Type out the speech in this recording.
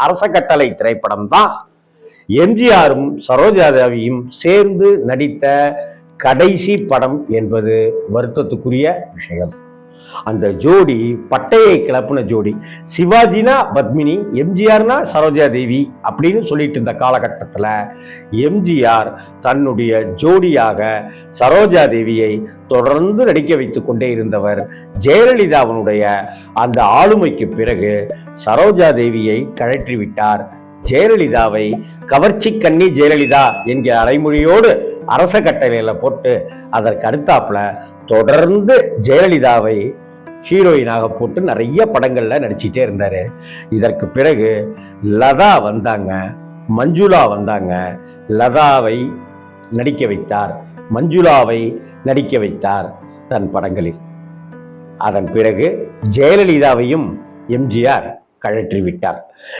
அரச கட்டளை திரைப்படம் தான் எம்ஜிஆரும் சரோஜா தேவியும் சேர்ந்து நடித்த கடைசி படம் என்பது வருத்தத்துக்குரிய விஷயம். அந்த ஜோடி பட்டையை கிளப்புன ஜோடி சிவாஜினா பத்மினி எம்ஜிஆர்னா சரோஜா தேவி அப்படின்னு சொல்லிட்டு இருந்த காலகட்டத்தில் எம்ஜிஆர் தன்னுடைய ஜோடியாக சரோஜா தேவியை தொடர்ந்து நடிக்க வைத்து கொண்டே இருந்தவர் ஜெயலலிதாவினுடைய அந்த ஆளுமைக்கு பிறகு சரோஜா தேவியை கழற்றி விட்டார் ஜெயலலிதாவை கவர்ச்சி கண்ணி ஜெயலலிதா என்கிற அலைமொழியோடு அரச கட்டளையில போட்டு அதற்கு அடுத்தாப்புல தொடர்ந்து ஜெயலலிதாவை ஹீரோயினாக போட்டு நிறைய படங்கள்ல நடிச்சிட்டே இருந்தாரு. இதற்கு பிறகு லதா வந்தாங்க மஞ்சுளா வந்தாங்க. லதாவை நடிக்க வைத்தார் மஞ்சுளாவை நடிக்க வைத்தார் தன் படங்களில். அதன் பிறகு ஜெயலலிதாவையும் எம்ஜிஆர் கழற்றி விட்டார்